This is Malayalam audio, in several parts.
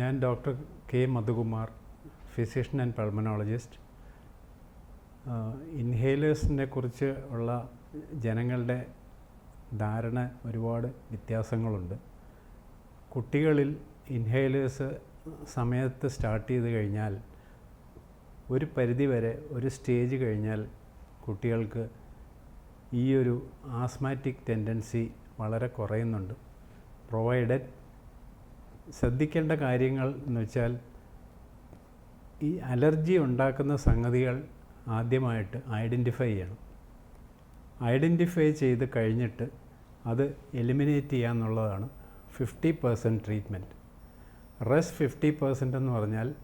ഞാൻ doctor K Madhukumar physician and pulmonologist. ഇൻഹേലേഴ്സിനെ കുറിച്ച് ഉള്ള ജനങ്ങളുടെ ധാരണ ഒരുപാട് വ്യത്യാസങ്ങളുണ്ട്. കുട്ടികളിൽ ഇൻഹേലേഴ്സ് സമയത്ത് സ്റ്റാർട്ട് ചെയ്ത് കഴിഞ്ഞാൽ ഒരു പരിധി വരെ ഒരു സ്റ്റേജ് കഴിഞ്ഞാൽ കുട്ടികൾക്ക് ഈ ഒരു ആസ്മാറ്റിക് ടെൻഡൻസി വളരെ കുറയുന്നുണ്ട്. പ്രൊവൈഡഡ് ശ്രദ്ധിക്കേണ്ട കാര്യങ്ങൾ എന്ന് വെച്ചാൽ ഈ അലർജി ഉണ്ടാക്കുന്ന സംഗതികൾ ആദ്യമായിട്ട് ഐഡന്റിഫൈ ചെയ്യണം. ഐഡന്റിഫൈ ചെയ്ത് കഴിഞ്ഞിട്ട് അത് എലിമിനേറ്റ് ചെയ്യുക എന്നുള്ളതാണ് fifty percent treatment. Rest fifty percent എന്ന് പറഞ്ഞാൽ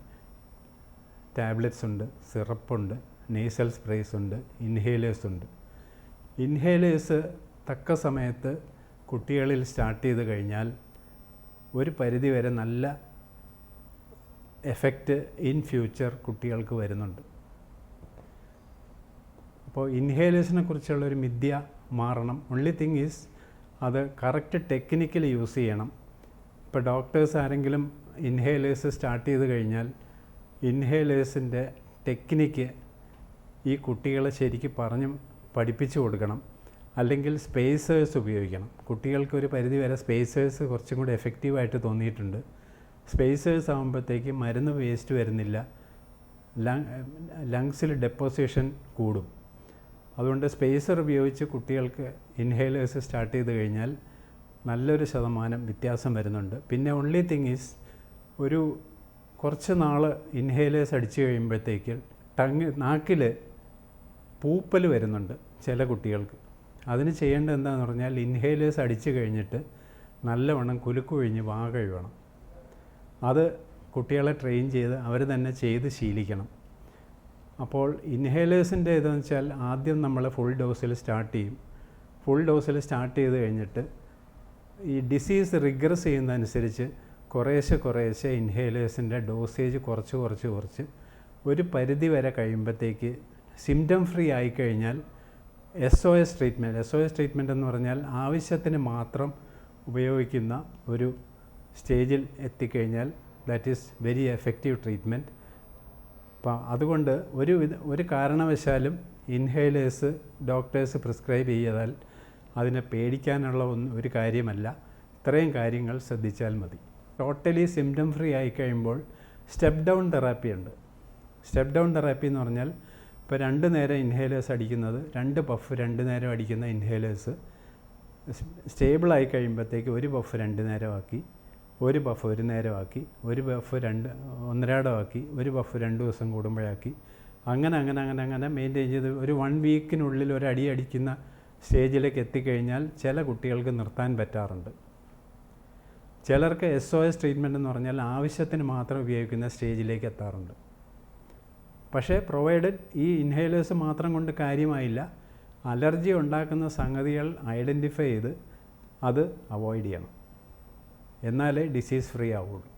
ടാബ്ലറ്റ്സ് ഉണ്ട് സിറപ്പുണ്ട് നേസൽ സ്പ്രേസ് ഉണ്ട് ഇൻഹേലേഴ്സ് ഉണ്ട്. ഇൻഹേലേഴ്സ് തക്ക സമയത്ത് കുട്ടികളിൽ സ്റ്റാർട്ട് ചെയ്ത് കഴിഞ്ഞാൽ ഒരു പരിധിവരെ നല്ല എഫക്റ്റ് ഇൻ ഫ്യൂച്ചർ കുട്ടികൾക്ക് വരുന്നുണ്ട്. അപ്പോൾ ഇൻഹേലേഴ്സിനെ കുറിച്ചുള്ള ഒരു മിഥ്യ മാറണം. ഒൺലി തിങ് ഈസ് അത് കറക്റ്റ് ടെക്നിക്കൽ യൂസ് ചെയ്യണം. ഇപ്പോൾ ഡോക്ടേഴ്സ് ആരെങ്കിലും ഇൻഹേലേഴ്സ് സ്റ്റാർട്ട് ചെയ്ത് കഴിഞ്ഞാൽ ഇൻഹേലേഴ്സിന്റെ ടെക്നിക്ക് ഈ കുട്ടികളെ ശരിക്കും പറഞ്ഞ് പഠിപ്പിച്ചു കൊടുക്കണം. അല്ലെങ്കിൽ സ്പേസേഴ്സ് ഉപയോഗിക്കണം. കുട്ടികൾക്ക് ഒരു പരിധി വരെ സ്പേസേഴ്സ് കുറച്ചും കൂടി എഫക്റ്റീവായിട്ട് തോന്നിയിട്ടുണ്ട്. സ്പേസേഴ്സ് ആകുമ്പോഴത്തേക്ക് മരുന്ന് വേസ്റ്റ് വരുന്നില്ല. ലങ്സിൽ ഡെപ്പോസിഷൻ കൂടും. അതുകൊണ്ട് സ്പേസർ ഉപയോഗിച്ച് കുട്ടികൾക്ക് ഇൻഹേലേഴ്സ് സ്റ്റാർട്ട് ചെയ്ത് കഴിഞ്ഞാൽ നല്ലൊരു ശതമാനം വ്യത്യാസം വരുന്നുണ്ട്. പിന്നെ ഓൺലി തിങ് ഈസ് ഒരു കുറച്ച് നാൾ ഇൻഹേലേഴ്സ് അടിച്ചു കഴിയുമ്പോഴത്തേക്ക് ടങ് നാക്കിൽ പൂപ്പൽ വരുന്നുണ്ട് ചില കുട്ടികൾക്ക്. അതിന് ചെയ്യേണ്ടത് എന്താണെന്ന് പറഞ്ഞാൽ ഇൻഹേലേഴ്സ് അടിച്ചു കഴിഞ്ഞിട്ട് നല്ലവണ്ണം കുലുക്കൊഴിഞ്ഞ് വാ കഴുകണം. അത് കുട്ടികളെ ട്രെയിൻ ചെയ്ത് അവർ തന്നെ ചെയ്ത് ശീലിക്കണം. അപ്പോൾ ഇൻഹേലേഴ്സിന്റെ ഇതെന്ന് വെച്ചാൽ ആദ്യം നമ്മൾ ഫുൾ ഡോസിൽ സ്റ്റാർട്ട് ചെയ്യും. ഫുൾ ഡോസിൽ സ്റ്റാർട്ട് ചെയ്ത് കഴിഞ്ഞിട്ട് ഈ ഡിസീസ് റിഗ്രസ് ചെയ്യുന്നതനുസരിച്ച് കുറേശ്ശെ കുറേശ്ശെ ഇൻഹേലേഴ്സിന്റെ ഡോസേജ് കുറച്ച് കുറച്ച് കുറച്ച് ഒരു പരിധി വരെ കഴിയുമ്പോഴത്തേക്ക് സിംറ്റം ഫ്രീ ആയിക്കഴിഞ്ഞാൽ S O S treatment S O S treatment എന്ന് പറഞ്ഞാൽ ആവശ്യത്തിന് മാത്രം ഉപയോഗിക്കുന്ന ഒരു സ്റ്റേജിൽ എത്തിക്കഴിഞ്ഞാൽ that is very effective treatment അപ്പം അതുകൊണ്ട് ഒരു ഒരു കാരണവശാലും ഇൻഹേലേഴ്സ് ഡോക്ടേഴ്സ് പ്രിസ്ക്രൈബ് ചെയ്താൽ അതിനെ പേടിക്കാനുള്ള ഒന്ന് ഒരു കാര്യമല്ല. ഇത്രയും കാര്യങ്ങൾ ശ്രദ്ധിച്ചാൽ മതി. ടോട്ടലി സിംറ്റം ഫ്രീ ആയി കഴിയുമ്പോൾ സ്റ്റെപ്പ് ഡൗൺ തെറാപ്പി ഉണ്ട്. സ്റ്റെപ്പ് ഡൗൺ തെറാപ്പി എന്ന് പറഞ്ഞാൽ ഇപ്പോൾ രണ്ട് നേരം ഇൻഹേലേഴ്സ് അടിക്കുന്നത് രണ്ട് പഫ് രണ്ട് നേരം അടിക്കുന്ന ഇൻഹേലേഴ്സ് സ്റ്റേബിളായി കഴിയുമ്പോഴത്തേക്ക് ഒരു പഫ് രണ്ട് നേരമാക്കി ഒരു പഫ് ഒരു നേരമാക്കി ഒരു പഫ് രണ്ട് ഒന്നരാടമാക്കി ഒരു പഫ് രണ്ട് ദിവസം കൂടുമ്പോഴാക്കി. അങ്ങനെ അങ്ങനെ അങ്ങനെ അങ്ങനെ മെയിന്റെയിൻ ചെയ്ത് ഒരു വൺ വീക്കിനുള്ളിൽ ഒരു അടി അടിക്കുന്ന സ്റ്റേജിലേക്ക് എത്തിക്കഴിഞ്ഞാൽ ചില കുട്ടികൾക്ക് നിർത്താൻ പറ്റാറുണ്ട്. ചിലർക്ക് എസ് ഒ എസ് ട്രീറ്റ്മെന്റ് എന്ന് പറഞ്ഞാൽ ആവശ്യത്തിന് മാത്രം ഉപയോഗിക്കുന്ന സ്റ്റേജിലേക്ക് എത്താറുണ്ട്. പക്ഷേ പ്രൊവൈഡഡ് ഈ ഇൻഹേലേഴ്സ് മാത്രം കൊണ്ട് കാര്യമായില്ല. അലർജി ഉണ്ടാക്കുന്ന സംഗതികൾ ഐഡന്റിഫൈ ചെയ്ത് അത് അവോയ്ഡ് ചെയ്യണം. എന്നാലേ ഡിസീസ് ഫ്രീ ആവുള്ളൂ.